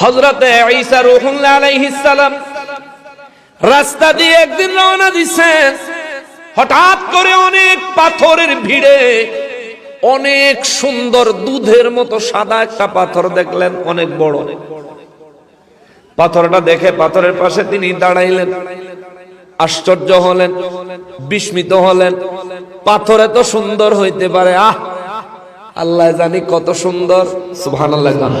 হজরতে ঈসা রুহুল্লাহ আলাইহিস সালাম রাস্তা দিয়ে একদিন রওনা দিচ্ছেন হঠাৎ করে অনেক পাথরের ভিড়ে অনেক সুন্দর দুধের মতো সাদা একটা পাথর দেখলেন, অনেক বড়। পাথরটা দেখে পাথরের পাশে তিনি দাঁড়াইলেন, আশ্চর্য হলেন, বিস্মিত হলেন। পাথর এত সুন্দর হইতে পারে, আহ! আল্লাহ জানি কত সুন্দর, সুবহানাল্লাহ জানো।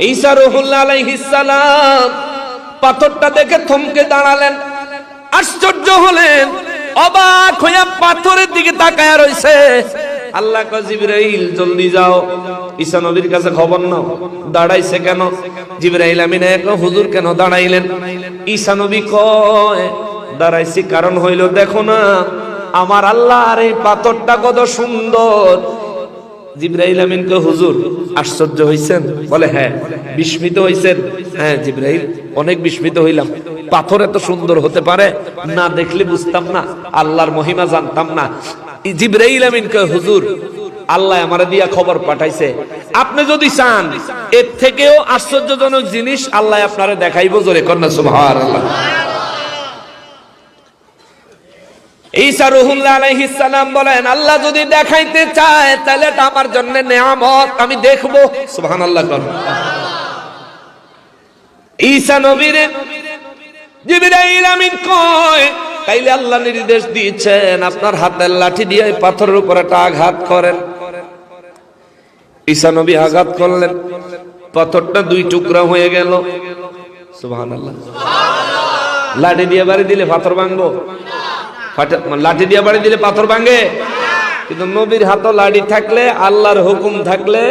ঈসা রহুল্লাহ আলাইহিস সালাম পাথরটা দেখে থমকে দাঁড়ালেন। আশ্চর্য হলেন, অবাক হইয়া পাথরের দিকে তাকায় রইছে। আল্লাহ জিবরাইল, জলদি যাও। ঈসা নবীর কাছে খবর নাও। দাঁড়াইছে কেন? জিবরাইল আমিন এক, হুজুর কেন দাঁড়াইলেন? ঈসা নবী কয়, দাঁড়াইছি, কারণ হইল, দেখো না, আমার আল্লাহর এই পাথরটা কত সুন্দর। জিব্রাইল আমিনকে হুজুর আশ্চর্য হইছেন? বলে হ্যাঁ বিস্মিত হইছেন। হ্যাঁ জিব্রাইল, অনেক বিস্মিত হইলাম। পাথর এত সুন্দর হতে পারে? না দেখলে বুঝতাম না। আল্লাহর মহিমা জানতাম না। জিব্রাইল আমিনকে, হুজুর, আল্লাহ আমার দিয়া খবর পাঠাইছে। আপনি যদি চান, এর থেকেও আশ্চর্যজনক জিনিস আল্লাহ আপনারে দেখাইবো। জোরে কন্যা সুবহানাল্লাহ। ঈসা রুহুল্লাহ আলাইহিস সালাম বলেন, আল্লাহ যদি দেখাইতে চায়, তাহলে এটা আমার জন্য নেয়ামত। আমি দেখব। সুবহানাল্লাহ কর। ঈসা নবীর, জিবরাইল আমিন কয়, তাইলে আল্লাহ নির্দেশ দিয়েছেন, আপনার হাতের লাঠি দিয়ে পাথরের উপর একটা আঘাত করেন। ঈসা নবী আঘাত করলেন। পাথরটা দুই টুকরা হয়ে গেল। সুবহানাল্লাহ। লাঠি দিয়ে বাড়ি দিলে পাথর ভাঙবো? লাঠি দিয়ে বাড়ি দিলে পাথর ভাঙে। কিন্তু নবীর হাতে লাঠি থাকলে, আল্লাহর হুকুম থাকলে,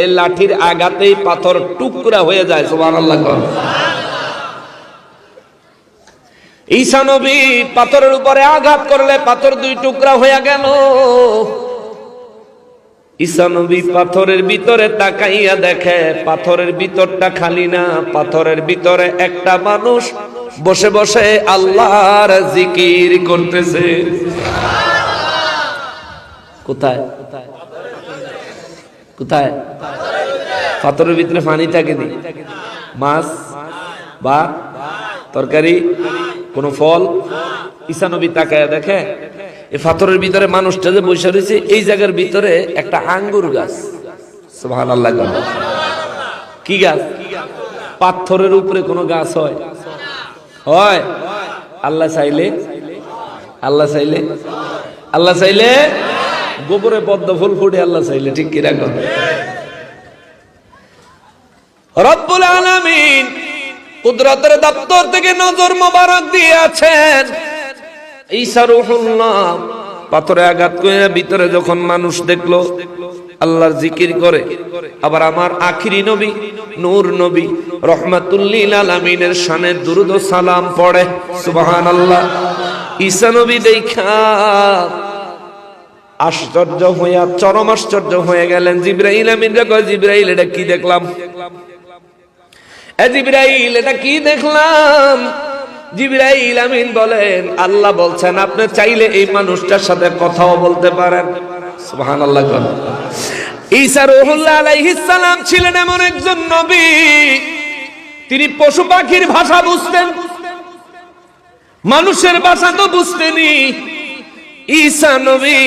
এই লাঠির আঘাতেই পাথর টুকরা হয়ে যায় সুবহান আল্লাহ ঈসা নবী পাথরের উপরে আঘাত করলে পাথর দুই টুকরা হয়ে গেল। ঈসা নবী পাথরের ভিতরে তাকাইয়া দেখে, পাথরের ভিতরটা খালি না, পাথরের ভিতরে একটা মানুষ বসে বসে আল্লাহর জিকির করতেছে। কোথায়? কোথায়? পাথরের ভিতরে পানি থাকে নি? মাছ বা তরকারি, কোন ফল? ঈসা নবী তাকায় দেখে এই পাথরের ভিতরে মানুষটা যে বসে রয়েছে, এই জায়গার ভিতরে একটা আঙ্গুর গাছ। সুবহান আল্লাহ কি গাছ? পাথরের উপরে কোনো গাছ হয়? হয়। আল্লাহ চাইলে? আল্লাহ চাইলে? আল্লাহ চাইলে? গোবরে পদ্ম ফুল ফুটে আল্লাহ চাইলে, ঠিক কি রাখো রব্বুল আলামিন কুদরতের দপ্তর থেকে নজর মোবারক দিয়েছেন। ঈসা রুহুল্লাহ পাথরে আঘাত করে ভিতরে যখন মানুষ দেখল, আল্লাহর জিকির করে। আবার আমার আখিরি নবী, নূর নবী, রহমাতুল্লিল আলামিনের শানে দুরুদ সালাম পড়ে, সুবহানাল্লাহ। ঈসা নবী দেখা আশ্চর্য হইয়া, চরম আশ্চর্য হয়ে গেলেন। জিব্রাইল আমিন কয়, জিব্রাইল, এটা কি দেখলাম? জিব্রাইল, এটা কি দেখলাম? জিব্রাইল আমিন বলেন, আল্লাহ বলছেন, আপনি চাইলে এই মানুষটার সাথে কথাও বলতে পারেন। সুবহানাল্লাহ ঈসা আলাইহিস সালাম ছিলেন এমন একজন নবী, তিনি পশু পাখির ভাষা বুঝতেন। মানুষের ভাষা তো বুঝতেনি ঈসা নবী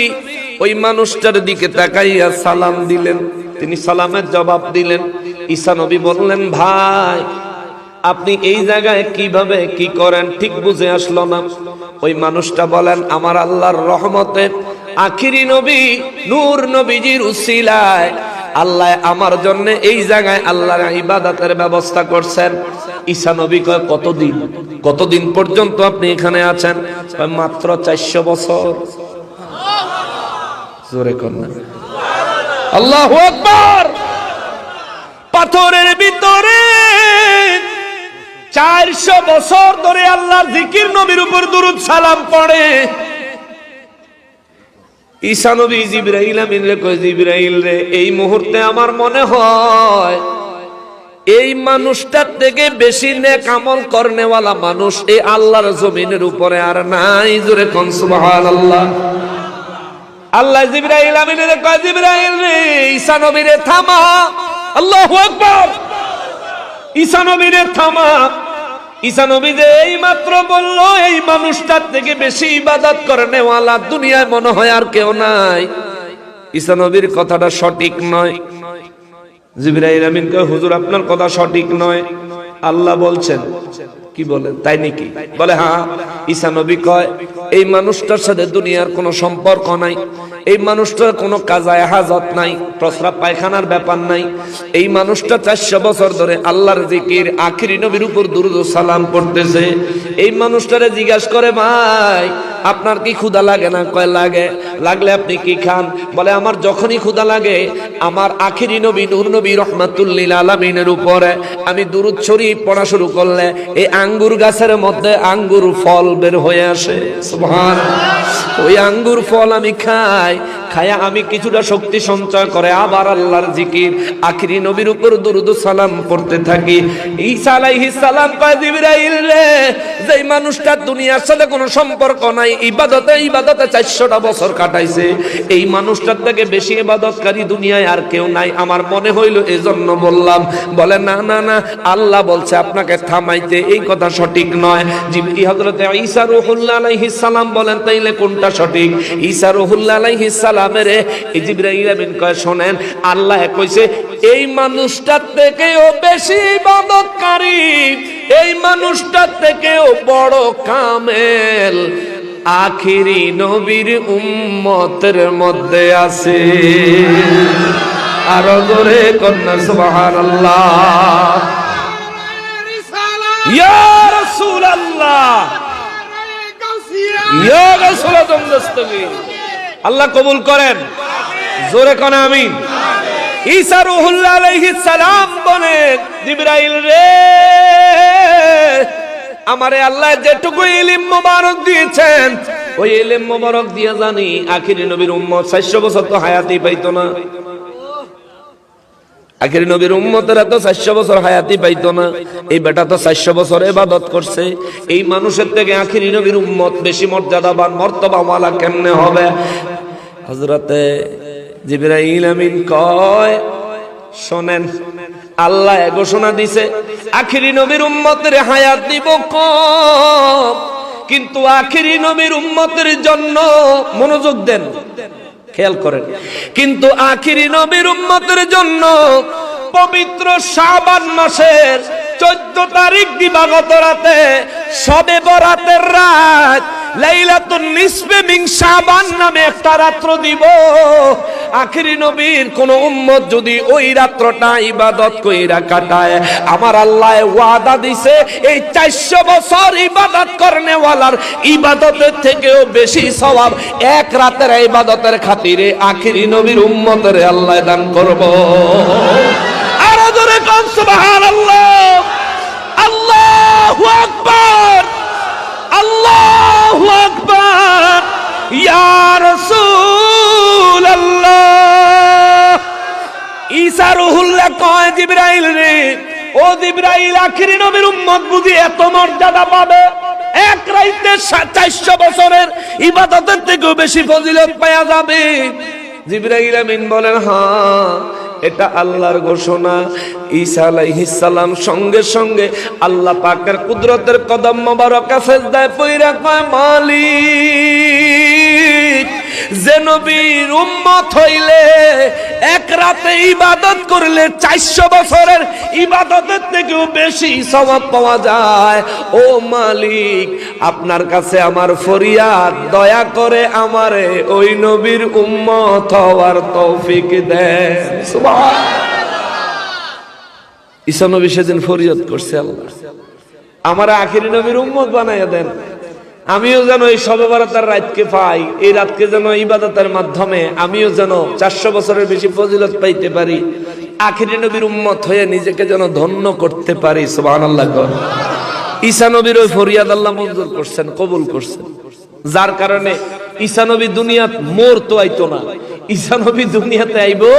ওই মানুষটার দিকে তাকাইয়া সালাম দিলেন, তিনি সালামের জবাব দিলেন। ঈসা নবী বললেন, ভাই আপনি এই জায়গায় কীভাবে কি করেন ঠিক বুঝে আসলো না। ওই মানুষটা বলেন, আমার আল্লাহর রহমতে আখিরি নবী, নূর নবীজির উসিলায় আল্লাহ আমার জন্য এই জায়গায় আল্লাহর ইবাদতের ব্যবস্থা করছেন। ঈসা নবী কয়, কতদিন? কতদিন পর্যন্ত আপনি এখানে আছেন? মাত্র চারশো বছর। জোরে কন্যা। আল্লাহ পাথরের ভিতরে চারশো বছর ধরে আল্লাহর জিকির নবীর উপর দুরুদ সালাম পড়ে। ঈসা নবী জিব্রাইল আমিন রে কয়, জিব্রাইল রে, এই মুহূর্তে আমার মনে হয় এই মানুষটার থেকে বেশি নেক আমল করনেওয়ালা মানুষ এই আল্লাহর জমিনের উপরে আর নাই। জোরে কোন সুবহানাল্লাহ। আল্লাহ জিব্রাইল আমিন রে কয় রে, ঈসা নবী রে থামা। আল্লাহু আকবার। ঈসা নবী রে থামা। ঈসা নবী যে এই মাত্র বলল, এই মানুষটার থেকে বেশি ইবাদত করনেওয়ালা দুনিয়ায় মনে হয় আর কেউ নাই। ঈসা নবীর কথাটা সঠিক নয়। জিবরাইল আমিন কয়, হুজুর, আপনার কথা সঠিক নয়। আল্লাহ বলছেন, কি বলেন তাই নাকি? বলে হ্যাঁ। ঈসা নবী কয়, এই মানুষটার সাথে দুনিয়ার কোনো সম্পর্ক নাই। এই মানুষটার কোনো কাজায় হাজত নাই, প্রস্রাব পায়খানার ব্যাপার নাই। এই মানুষটা চারশো বছর ধরে আল্লাহর জিকির, আখিরি নবীর উপর দুরুদ সালাম পড়তেছে। এই মানুষটারে জিজ্ঞাসা করে, ভাই আপনার কি ক্ষুদা লাগে না? কয়, লাগে। লাগলে আপনি কি খান? বলে, আমার যখনই ক্ষুদা লাগে, আমার আখিরি নবী, নূর নবী রহমাতুল্লিল আলামিনের উপরে আমি দুরুদ শরীফ পড়া শুরু করলে, এই আঙ্গুর গাছের মধ্যে আঙ্গুর ফল বের হয়ে আসে। ওই আঙ্গুর ফল আমি খাই খায়া আমি কিছুটা শক্তি সঞ্চয় করে আবার আল্লাহর জিকির, আখিরি নবীর উপর দুরুদ সালাম পড়তে থাকি। ঈসা আলাইহিস সালাম কয়, জিবরাইল রে, যেই মানুষটা দুনিয়ার সাথে কোনো সম্পর্ক নাই, ইবাদতে ইবাদতে চারশোটা বছর কাটাইছে। এই মানুষটার থেকে বেশি ইবাদতকারী দুনিয়ায় আর কেউ নাই। আমার মনে হইল এজন্য বললাম, বলে, না না না, আল্লাহ বলছে আপনাকে থামাইতে এই কথা সঠিক নয়। হযরতে ঈসা রুহুল্লাহ আলাইহিস সালাম বলেন, তাইলে কোনটা সঠিক? ঈসা রুহুল্লাহ আলাইহিস সালামের এই জিবরাইল আমিন কয়, শুনেন, আল্লাহ কইছে, এই মানুষটার থেকেও বেশি ইবাদতকারী, এই মানুষটার থেকেও বড় কামেল। আখিরি নবীর উম্মতের মধ্যে আছে। আরও জোরে কন্যা, সুবহানাল্লাহ। ইয়া রাসূলুল্লাহ। ইয়া রাসূলুল্লাহ আল্লাহ কবুল করেন। জোরে কোন আমিন। ঈসা রুহুল্লাহ আলাইহিস সালাম বলেন জিবরাইল রে, আমারে আল্লাহ যেটুকু ইলিম মোবারক দিয়েছেন, ওই ইলিম মোবারক দিয়ে জানি আখিরি নবীর উম্মত 400 বছর তো হায়াতই পাইতো না। আখিরি নবীর উম্মতেরা তো 400 বছর হায়াতই পাইতো না। এই বেটা তো 400 বছর ইবাদত করছে। এই মানুষের থেকে আখিরি নবীর উম্মত বেশি মর্যাদাবান, মর্তবাওয়ালা কেমনে হবে? হযরতে জিবরাইল আমিন কয়, শোনেন, আল্লাহ ঘোষণা দিছে, আখিরি নবীর উম্মতের হায়াত দিব কম, কিন্তু আখিরি নবীর উম্মতের জন্য মনোযোগ দেন। খেয়াল করেন, কিন্তু আখিরি নবীর উম্মতের জন্য পবিত্র শাবান মাসের চোদ্দ তারিখ দিবাগত রাতে সবে বরাতের রাত লাইলাতুন নিসবে যদি ওই রাত্রটা ইবাদত কইরা কাটায়, আমার আল্লাহ দিছে, এই 400 বছর ইবাদত করনেওয়ালার ইবাদতের থেকেও বেশি সওয়াব এক রাতের ইবাদতের খাতিরে আখিরি নবীর উম্মতের আল্লাহ দান করব। আরও জোরে কোন সুবহানাল্লাহ এক রাইতে চারশো বছরের ইবাদতের থেকেও বেশি যাবে। বলেন এটা আল্লাহর ঘোষণা। ঈসা আলাইহিসসালাম সঙ্গে সঙ্গে আল্লাহ পাকের কুদরতের কদম মোবারক সেজদায় মালিক। যে নবীর উম্মত হইলে এক রাতে ইবাদত করলে চারশো বছরের ইবাদতের থেকেও বেশি সওয়াব পাওয়া যায়। ও মালিক, আপনার কাছে আমার ফরিয়াদ, দয়া করে আমারে ওই নবীর উম্মত হওয়ার তৌফিক ঈসা নবী সেদিন ফরিয়াদ করছে আল্লাহ। আমার আখিরি নবীর উম্মত বানাইয়া দেন। আমিও যেন এই সবে বারাতার রাতকে পাই, এই রাতকে যেন ইবাদতের মাধ্যমে আমিও যেন চারশো বছরের বেশি ফজিলত পাইতে পারি, আখিরি নবীর উম্মত হয়ে নিজেকে যেন ধন্য করতে পারি, সুবহানাল্লাহ ঈসা নবীর ওই ফরিয়াদ আল্লাহ মঞ্জুর করছেন, কবুল করছেন। যার কারণে ঈসা নবী দুনিয়াত মোর তো আইতো না, ঈসা নবী দুনিয়াতে আইবো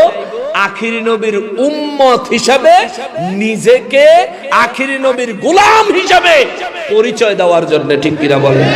আখিরি নবীর উম্মত হিসাবে নিজেকে আখিরি নবীর গোলাম হিসাবে পরিচয় দেওয়ার জন্য ঠিক কিনা বলেন?